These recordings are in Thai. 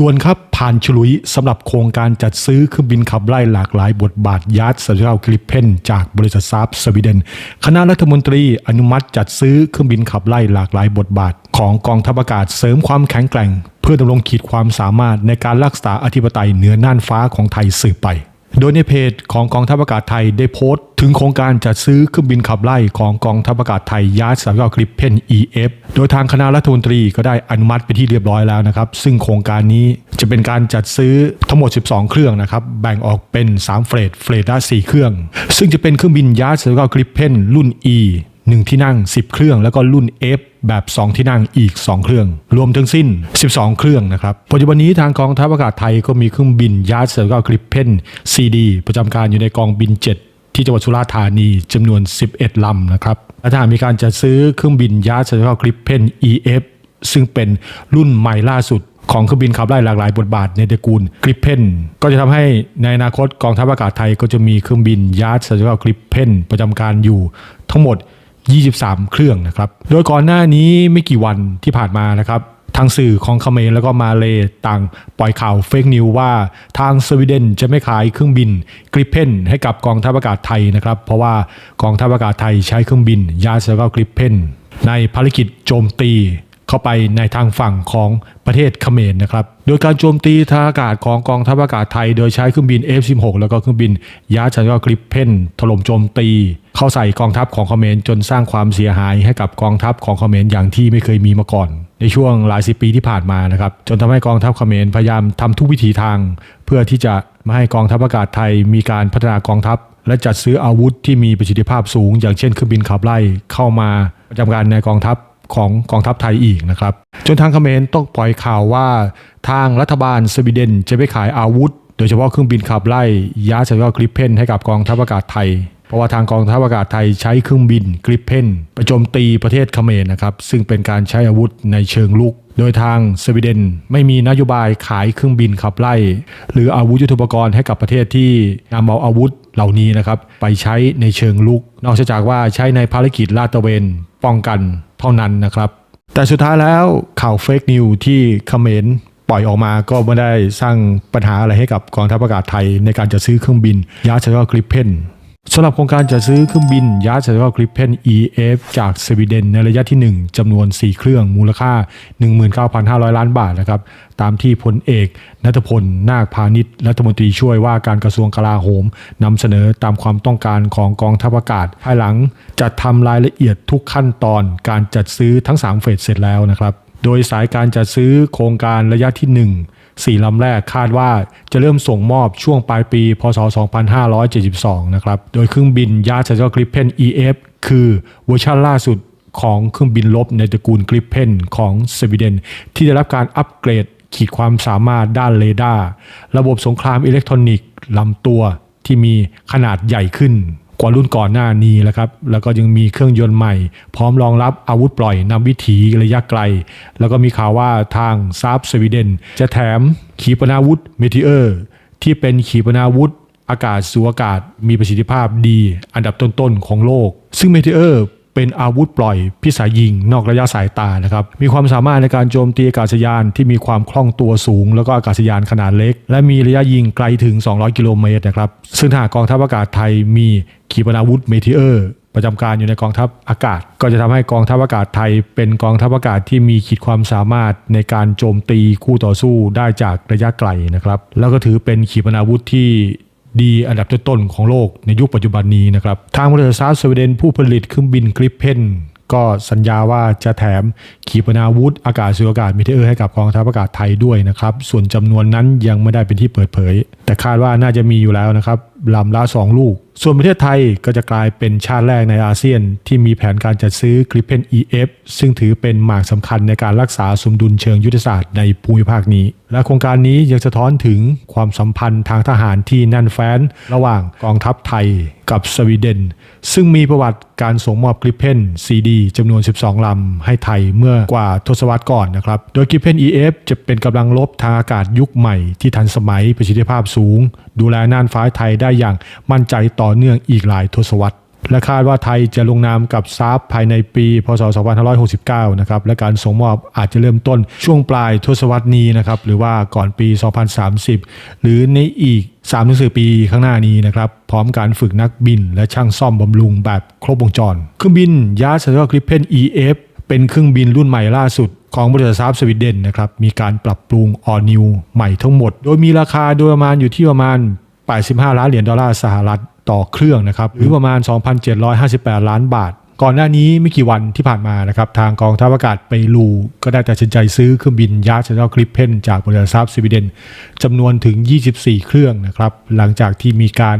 ด่วนครับ ผ่านฉลุยสำหรับโครงการจัดซื้อเครื่องบินขับไล่หลากหลายบทบาทยาร์ดสัญญาคลิปเพนจากบริษัทซาบสวีเดน คณะรัฐมนตรีอนุมัติจัดซื้อเครื่องบินขับไล่หลากหลายบทบาท ของกองทัพอากาศเสริมความแข็งแกร่ง เพื่อดำรงขีดความสามารถในการรักษาอธิปไตยเหนือน่านฟ้าของไทยสืบไป โดยในเพจของกองทัพอากาศไทยได้โพสต์ ถึงโครงการจัดซื้อเครื่องบินขับไล่ของกองทัพอากาศไทยยาร์ดสามยอคลิปเพน EF โดยทางคณะรัฐมนตรีก็ได้อนุมัติไปที่เรียบร้อยแล้วนะครับ ซึ่งโครงการนี้จะเป็นการจัดซื้อทั้งหมด 12 เครื่องนะครับ แบ่งออกเป็น 3 เฟรดเฟรดละ4เครื่อง ซึ่งจะเป็นเครื่องบินยาร์ดสามยอคลิปเพนรุ่น E 1 ที่นั่ง 10 เครื่อง แล้วก็รุ่น F แบบ 2 ที่นั่งอีก 2 เครื่อง รวมทั้งสิ้น 12 เครื่องนะครับ ปัจจุบันนี้ทางกองทัพอากาศไทยก็มีเครื่องบินยาร์ดเซอร์กคลิปเพน CD ประจำการอยู่ในกองบิน 7ที่จังหวัดสุราษฎร์ธานีจำนวน 11 ลำนะครับและถ้าหากมีการจัดซื้อเครื่องบินยาร์ดเซอร์กคลิปเพน EF ซึ่งเป็นรุ่นใหม่ล่าสุดของเครื่องบินขับไล่หลากหลายบทบาทในตระกูลกริปเพนก็จะทำให้ในอนาคตกองทัพอากาศไทยก็จะมีเครื่องบินยาร์ดเซอร์กคลิปเพนประจำการอยู่ทั้งหมด 23 เครื่องนะครับ โดยก่อนหน้านี้ไม่กี่วันที่ผ่านมานะครับทางสื่อของเขมรแล้วก็มาเลต่างปล่อยข่าวเฟกนิวว่าทางสวีเดนจะไม่ขายเครื่องบินกริปเพนให้กับกองทัพอากาศไทยนะครับ เพราะว่ากองทัพอากาศไทยใช้เครื่องบินยาสแล้วก็กริปเพนในภารกิจโจมตี เข้าไปในทางฝั่งของประเทศเขมรนะครับ โดยการโจมตีทางอากาศของกองทัพอากาศไทย โดยใช้เครื่องบิน F16 แล้วก็เครื่องบินยาชันก็กริปเพนถล่มโจมตี เข้าใส่กองทัพของเขมรจนสร้างความเสียหายให้กับกองทัพของเขมรอย่างที่ไม่เคยมีมาก่อน ในช่วงหลายสิบปีที่ผ่านมานะครับจนทำให้กองทัพเขมรพยายามทำทุกวิถีทาง เพื่อที่จะไม่ให้กองทัพอากาศไทยมีการพัฒนากองทัพและจัดซื้ออาวุธที่มีประสิทธิภาพสูง อย่างเช่นเครื่องบินขับไล่เข้ามาประจำการในกองทัพ ของกองทัพไทยอีกนะครับ จนทางเขมรต้องปล่อยข่าวว่าทางรัฐบาลสวีเดนจะไปขายอาวุธ โดยเฉพาะเครื่องบินขับไล่ยาชัยกริปเพนให้กับกองทัพอากาศไทย เพราะว่าทางกองทัพอากาศไทยใช้เครื่องบินกริปเพนไปโจมตีประเทศเขมรนะครับซึ่งเป็นการใช้อาวุธในเชิงลุกโดยทางสวีเดนไม่มีนโยบายขายเครื่องบินขับไล่ หรืออาวุธยุทโธปกรณ์ให้กับประเทศที่นำเอาอาวุธเหล่านี้นะครับไปใช้ในเชิงลุก นอกจากว่าใช้ในภารกิจลาดตระเวน ป้องกันเท่านั้นนะครับ แต่สุดท้ายแล้วข่าวเฟกนิวที่เขมรปล่อยออกมาก็ไม่ได้สร้างปัญหาอะไรให้กับกองทัพอากาศไทยในการจะซื้อเครื่องบินยาชัยกริปเพน สำหรับโครงการจะซื้อเครื่องบินยาชัยกริปเพน EF จากสวีเดนในระยะที่ 1จำนวน 4 เครื่องมูลค่า 19,500 ล้านบาทนะครับตามที่พลเอกนัทพล นาคพาณิชย์รัฐมนตรีช่วยว่าการกระทรวงกลาโหมนำเสนอตามความต้องการของกองทัพอากาศ ภายหลังจัดทำรายละเอียดทุกขั้นตอนการจัดซื้อทั้ง 3 เฟสเสร็จแล้วนะครับโดยสายการจัดซื้อโครงการระยะที่ 1 4ลำแรกคาดว่าจะเริ่มส่งมอบช่วงปลายปี พศ 2572 นะครับ โดยเครื่องบินยาชัยกริปเพน EF คือเวอร์ชันล่าสุดของเครื่องบินลบในตระกูลกริปเพนของสวีเดน ที่ได้รับการอัปเกรดขีดความสามารถด้านเรดาร์ระบบสงครามอิเล็กทรอนิกส์ลำตัวที่มีขนาดใหญ่ขึ้น กว่ารุ่นก่อนหน้านี้แล้วครับ แล้วก็ยังมีเครื่องยนต์ใหม่ พร้อมรองรับอาวุธปล่อยนำวิถีระยะไกล แล้วก็มีข่าวว่าทางซาบสวีเดน จะแถมขีปนาวุธเมทิเออร์ที่เป็นขีปนาวุธอากาศสู่อากาศมีประสิทธิภาพดี อันดับต้นๆของโลก ซึ่งเมทิเออร์ เป็นอาวุธปล่อยพิสัยยิงนอกระยะสายตานะครับมีความสามารถในการโจมตีอากาศยานที่มีความคล่องตัวสูง แล้วก็อากาศยานขนาดเล็ก และมีระยะยิงไกลถึง 200 กิโลเมตรนะครับซึ่งถ้ากกองทัพอากาศไทยมีขีปนาวุธเมทิเออร์ประจำการอยู่ในกองทัพอากาศ ก็จะทำให้กองทัพอากาศไทย เป็นกองทัพอากาศที่มีขีดความสามารถในการโจมตีคู่ต่อสู้ได้จากระยะไกลนะครับ แล้วก็ถือเป็นขีปนาวุธที่ ดีอันดับต้นๆของโลกในยุคปัจจุบันนี้นะครับ ทางบริษัทซาสวีเดนผู้ผลิตเครื่องบินกริปเพนก็สัญญาว่าจะแถมขีปนาวุธอากาศสู่อากาศมิเทอร์ให้กับกองทัพอากาศไทยด้วยนะครับ ส่วนจำนวนนั้นยังไม่ได้เป็นที่เปิดเผย แต่คาดว่าน่าจะมีอยู่แล้วนะครับ ลำละ2 ลูก ส่วนประเทศไทยก็จะกลายเป็นชาติแรกในอาเซียน ที่มีแผนการจัดซื้อกริปเพน EF ซึ่งถือเป็นหมากสำคัญในการรักษาสมดุลเชิงยุทธศาสตร์ในภูมิภาคนี้ และโครงการนี้ยังสะท้อนถึงความสัมพันธ์ทางทหารที่แน่นแฟ้น ระหว่างกองทัพไทยกับสวีเดน ซึ่งมีประวัติการส่งมอบกริปเพน CD จำนวน 12 ลำ ให้ไทยเมื่อกว่าทศวรรษก่อนนะครับ โดยกริปเพน EF จะเป็นกำลังลบทางอากาศยุคใหม่ที่ทันสมัยประสิทธิภาพสูงดูแลน่านฟ้าไทยได้อย่างมั่นใจต่อเนื่องอีกหลายทศวรรษและคาดว่าไทยจะลงนามกับซาฟภายในปี พศ 2569 นะครับ และการส่งมอบอาจจะเริ่มต้นช่วงปลายทศวรรษนี้นะครับ หรือว่าก่อนปี 2030 หรือในอีก 3-4 ปีข้างหน้านี้นะครับ พร้อมการฝึกนักบินและช่างซ่อมบำรุงแบบครบวงจร เครื่องบินยาสเซอร์กริปเพน EF เป็นเครื่องบินรุ่นใหม่ล่าสุดของบริษัทซาฟสวีเดนนะครับ มีการปรับปรุงออนิวใหม่ทั้งหมด โดยมีราคาโดยประมาณอยู่ที่ประมาณ 85 ล้านเหรียญดอลลาร์สหรัฐต่อเครื่องนะครับ หรือประมาณ 2,758 ล้านบาท ก่อนหน้านี้ไม่กี่วันที่ผ่านมานะครับ ทางกองทัพอากาศเปรูก็ได้ตัดสินใจซื้อเครื่องบินยาร์ดเซนต์คลิปเพนจากบริษัทซาฟสวีเดนจำนวนถึง 24 เครื่องนะครับ หลังจากที่มีการ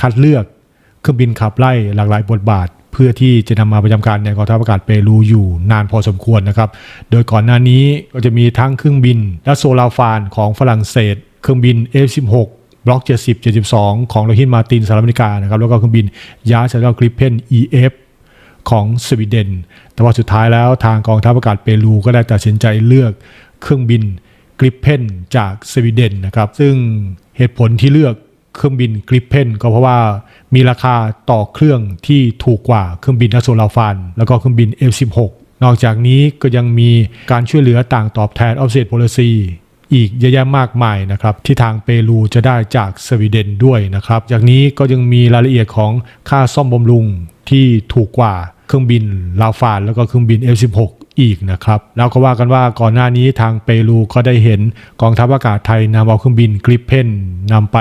คัดเลือกเครื่องบินขับไล่หลากหลายบทบาท เพื่อที่จะนำมาประจำการในกองทัพอากาศเปรูอยู่นานพอสมควรนะครับ โดยก่อนหน้านี้ก็จะมีทั้งเครื่องบิน และโซลาฟานของฝรั่งเศส เครื่องบิน F16 บล็อก 70 72 ของโลฮินมาตินสหรัฐอเมริกานะครับแล้วก็เครื่องบินยาร์ดเซนต์คลิปเพน EF ของสวีเดน แต่ว่าสุดท้ายแล้วทางกองทัพอากาศเปรูก็ได้ตัดสินใจเลือกเครื่องบินกริปเพนจากสวีเดนนะครับซึ่งเหตุผลที่เลือก เครื่องบินกริปเพนก็เพราะว่ามีราคาต่อเครื่องที่ถูกกว่าเครื่องบินนัสโซลาฟันแล้วก็เครื่องบิน F16 นอกจากนี้ก็ยังมีการช่วยเหลือต่างตอบแทน offset policy อีกเยอะแยะมากมายนะครับ ที่ทางเปรูจะได้จากสวีเดนด้วยนะครับ จากนี้ก็ยังมีรายละเอียดของค่าซ่อมบำรุงที่ถูกกว่าเครื่องบินลาฟานแล้วก็เครื่องบิน F16 อีกนะครับ แล้วก็ว่ากันว่าก่อนหน้านี้ทางเปรูก็ได้เห็นกองทัพอากาศไทยนำเอาเครื่องบินกริปเพนนำไป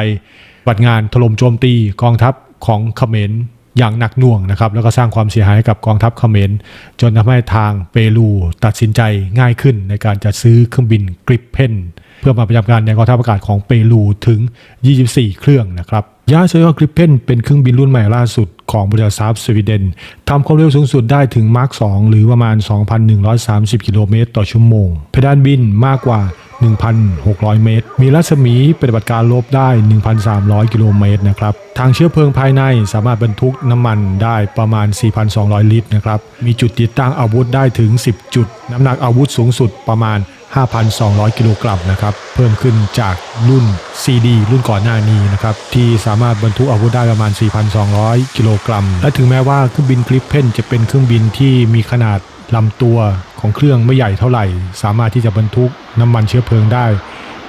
บัติงานถล่มโจมตีกองทัพของเขมรอย่างหนักหน่วงนะครับแล้วก็สร้างความเสียหายกับกองทัพเขมร จนทำให้ทางเปรูตัดสินใจง่ายขึ้นในการจะซื้อเครื่องบินกริปเพน เพื่อมาประจำการในกองทัพอากาศของเปรูถึง 24 เครื่องนะครับยาเซอร์กริปเพนเป็นเครื่องบินรุ่นใหม่ล่าสุดของบริษัทซาฟสวีเดนทำความเร็วสูงสุดได้ถึงมาร์ค2หรือประมาณ 2,130 กิโลเมตรต่อชั่วโมง เพดานบินมากกว่า 1,600 เมตร มีรัศมีปฏิบัติการลบได้ 1,300 กิโลเมตรนะครับ ทางเชื้อเพลิงภายในสามารถบรรทุกน้ำมันได้ประมาณ 4,200 ลิตรนะครับ มีจุดติดตั้งอาวุธได้ถึง 10 จุด น้ำหนักอาวุธสูงสุดประมาณ 5,200 กิโลกรัมนะครับ เพิ่มขึ้นจากรุ่น CD รุ่นก่อนหน้านี้นะครับ ที่สามารถบรรทุกอาวุธได้ประมาณ 4,200 กิโลกรัม และถึงแม้ว่าเครื่องบินคลิปเพนจะเป็นเครื่องบินที่มีขนาดลำตัวของเครื่องไม่ใหญ่เท่าไหร่ สามารถที่จะบรรทุกน้ำมันเชื้อเพลิงได้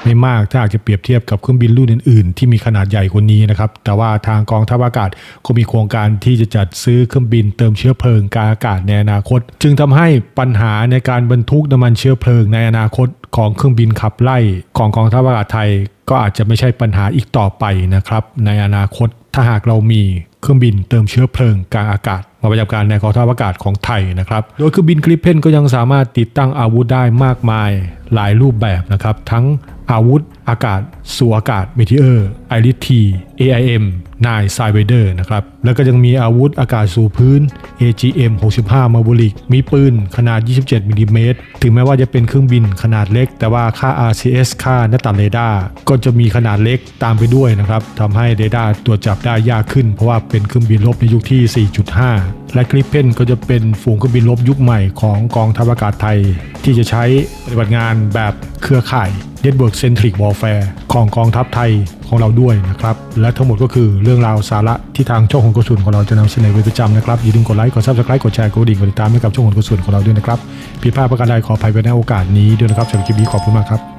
ไม่มากถ้าหากจะเปรียบเทียบกับเครื่องบินรุ่นอื่นๆ ที่มีขนาดใหญ่กว่านี้นะครับแต่ว่าทางกองทัพอากาศก็มีโครงการที่จะจัดซื้อเครื่องบินเติมเชื้อเพลิงกางอากาศในอนาคต จึงทำให้ปัญหาในการบรรทุกน้ำมันเชื้อเพลิงในอนาคตของเครื่องบินขับไล่ของกองทัพอากาศไทย ก็อาจจะไม่ใช่ปัญหาอีกต่อไปนะครับในอนาคตถ้าหากเรามีเครื่องบินเติมเชื้อเพลิงกลางอากาศมาประจำการในกองทัพอากาศของไทยนะครับ โดยคือบินกริปเพนก็ยังสามารถติดตั้งอาวุธได้มากมายหลายรูปแบบนะครับ ทั้งอาวุธอากาศ สู่อากาศเมทิเออร์ไอริที AIM นายไซเวเดอร์นะครับ แล้วก็ยังมีอาวุธอากาศสู่พื้น AGM 65มาบูลิก มีปืนขนาด 27มิลลิเมตรถึงแม้ว่าจะเป็นเครื่องบินขนาดเล็ก แต่ว่าค่า RCS ค่าหน้าตัดเรดาร์ก็จะมีขนาดเล็กตามไปด้วยนะครับทำให้เรดาร์ตรวจจับได้ยากขึ้น เพราะว่าเป็นเครื่องบินรบในยุคที่ 4.5และกริปเพนก็จะเป็นฝูงเครื่องบินรบยุคใหม่ของกองทัพอากาศไทย ที่จะใช้ปฏิบัติงานแบบเครือข่าย Network Centric Warfare ของกองทัพไทยของเราด้วยนะครับ และทั้งหมดก็คือเรื่องราวสาระที่ทางช่องของกสุนของเราจะนำเสนอเป็นประจำนะครับ อย่าลืมกดไลค์ กด Subscribe กดแชร์ กดดิ่งกดติดตามให้กับช่องของกสุนของเราด้วยนะครับผิดพลาดประการใดขออภัยไปในโอกาสนี้ด้วยนะครับสำหรับคลิปนี้ขอบคุณมากครับ